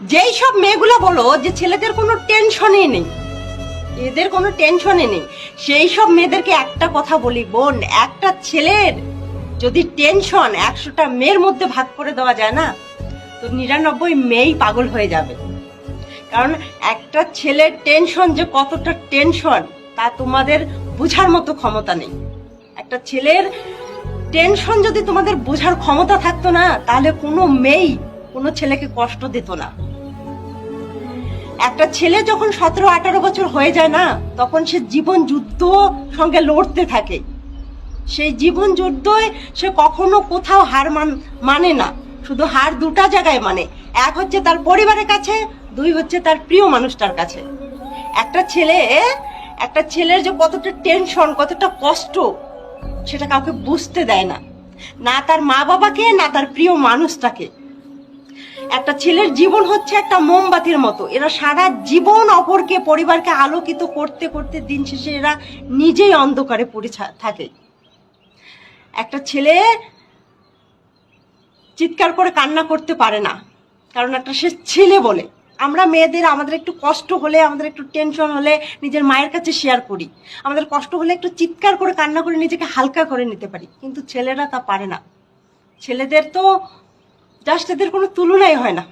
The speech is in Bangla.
যেই সব মেয়েগুলো বলো যে ছেলেদের কোনো টেনশনই নেই, এদের কোনো টেনশনই নেই, সেই সব মেয়েদেরকে একটা কথা বলি বোন, একটা ছেলের যদি টেনশন একশোটা মেয়ের মধ্যে ভাগ করে দেওয়া যায় না, তো নিরানব্বই মেয়েই পাগল হয়ে যাবে। কারণ একটা ছেলের টেনশন যে কতটা টেনশন, তা তোমাদের বোঝার মতো ক্ষমতা নেই। একটা ছেলের টেনশন যদি তোমাদের বোঝার ক্ষমতা থাকতো না, তাহলে কোনো মেয়েই কোনো ছেলেকে কষ্ট দিত না। একটা ছেলে যখন সতেরো, আঠারো বছর হয়ে যায় না, তখন সে জীবন যুদ্ধ সঙ্গে লড়তে থাকে। সেই জীবন যুদ্ধই সে কখনো কোথাও হার মান মানে না। শুধু হার দুটা জায়গায় মানে। এক হচ্ছে তার পরিবারের কাছে, দুই হচ্ছে তার প্রিয় মানুষটার কাছে। একটা ছেলে, একটা ছেলের যে কতটা টেনশন, কতটা কষ্ট, সেটা কাউকে বুঝতে দেয় না। না তার মা বাবাকে না তার প্রিয় মানুষটাকে। একটা ছেলের জীবন হচ্ছে একটা মোমবাতির মতো। এরা সারা জীবন অপরকে, পরিবারকে আলোকিত করতে করতে দিন শেষে এরা নিজেই অন্ধকারে পড়ে থাকে। একটা ছেলে চিৎকার করে কান্না করতে পারে না, কারণ একটা সে ছেলে বলে। আমরা মেয়েদের আমাদের একটু কষ্ট হলে, আমাদের একটু টেনশন হলে নিজের মায়ের কাছে শেয়ার করি। আমাদের কষ্ট হলে একটু চিৎকার করে কান্না করে নিজেকে হালকা করে নিতে পারি। কিন্তু ছেলেরা তা পারে না। ছেলেদের তো জাস্ট সাথে কোনো তুলনাই হয় না।